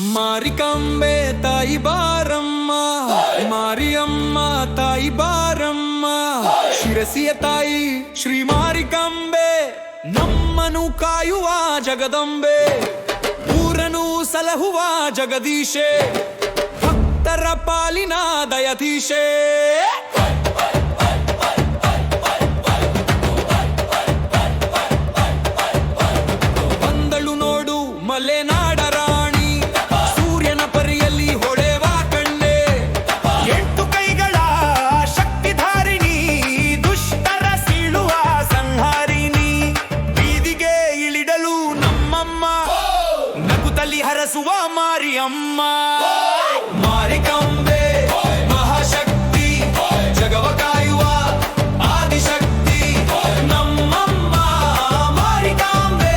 ಮಾರಿಕಂಬೆ ತಾಯಿ ಬಾರಮ್ಮ. ಮಾರಿಯಮ್ಮ ತಾಯಿ ಬಾರಮ್ಮ. ಶಿರಸಿಯ ತಾಯಿ ಶ್ರೀ ಮಾರಿಕಂಬೆ ನಮ್ಮನು ಕಾಯುವ ಜಗದಂಬೆ. ಊರನು ಸಲಹುವ ಜಗದೀಶೆ. ಭಕ್ತರ ಪಾಲಿನ ದಯತೀಶೆ. ನಗುತ್ತಲಿ ಹರಸುವ ಮಾರಿಯಮ್ಮ ಮಾರಿಕಂಬೆ ಮಹಾಶಕ್ತಿ ಜಗವ ಕಾಯುವ ಆದಿಶಕ್ತಿ ನಮ್ಮಮ್ಮ ಮಾರಿಕಾಂಬೆ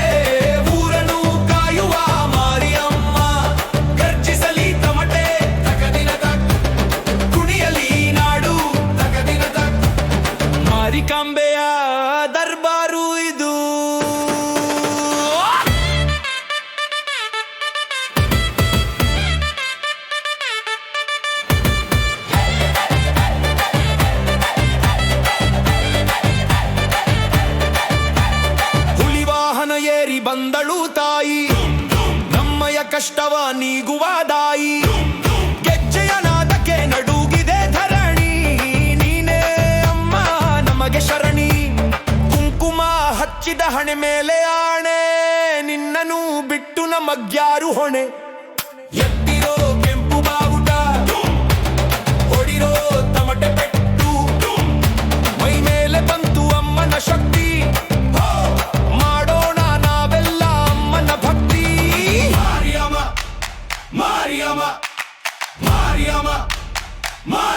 ಊರನು ಕಾಯುವ ಮಾರಿಯಮ್ಮ ಗರ್ಜಿಸಲಿ ತಮಟೆ ತಗದಿನ ತಕ್ ಕುಣಿಯಲಿ ನಾಡು ತಗದಿನ ತಕ್ ಮಾರಿಕಾಂಬೆಯ ದರ್ಬಾರು ತಾಯಿ ನಮ್ಮಯ ಕಷ್ಟವ ನೀಗುವ ದಾಯಿ. ಗೆಜ್ಜೆಯ ನಾದಕ್ಕೆ ನಡುಗಿದೆ ಧರಣಿ. ನೀನೇ ಅಮ್ಮ, ನಮಗೆ ಶರಣಿ. ಕುಂಕುಮ ಹಚ್ಚಿದ ಹಣೆ ಮೇಲೆ ಆಣೆ. ನಿನ್ನನು ಬಿಟ್ಟು ನಮಗ್ಯಾರು ಹೊಣೆ.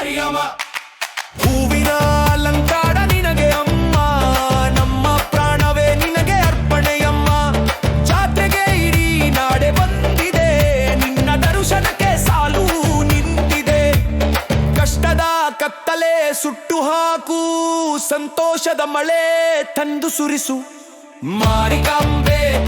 ಮಾರಿಯಮ್ಮ ಹೂವಿನ ಅಲಂಕಾರ ನಿನಗೆ ಅಮ್ಮ. ನಮ್ಮ ಪ್ರಾಣವೇ ನಿನಗೆ ಅರ್ಪಣೆಯಮ್ಮ. ಜಾತ್ರೆಗೆ ಇಡೀ ನಾಡೆ ಬಂದಿದೆ. ನಿನ್ನ ದರ್ಶನಕ್ಕೆ ಸಾಲು ನಿಂತಿದೆ. ಕಷ್ಟದ ಕತ್ತಲೆ ಸುಟ್ಟು ಹಾಕು. ಸಂತೋಷದ ಮಳೆ ತಂದು ಸುರಿಸು. ಮಾರಿಕಾಂಬೆ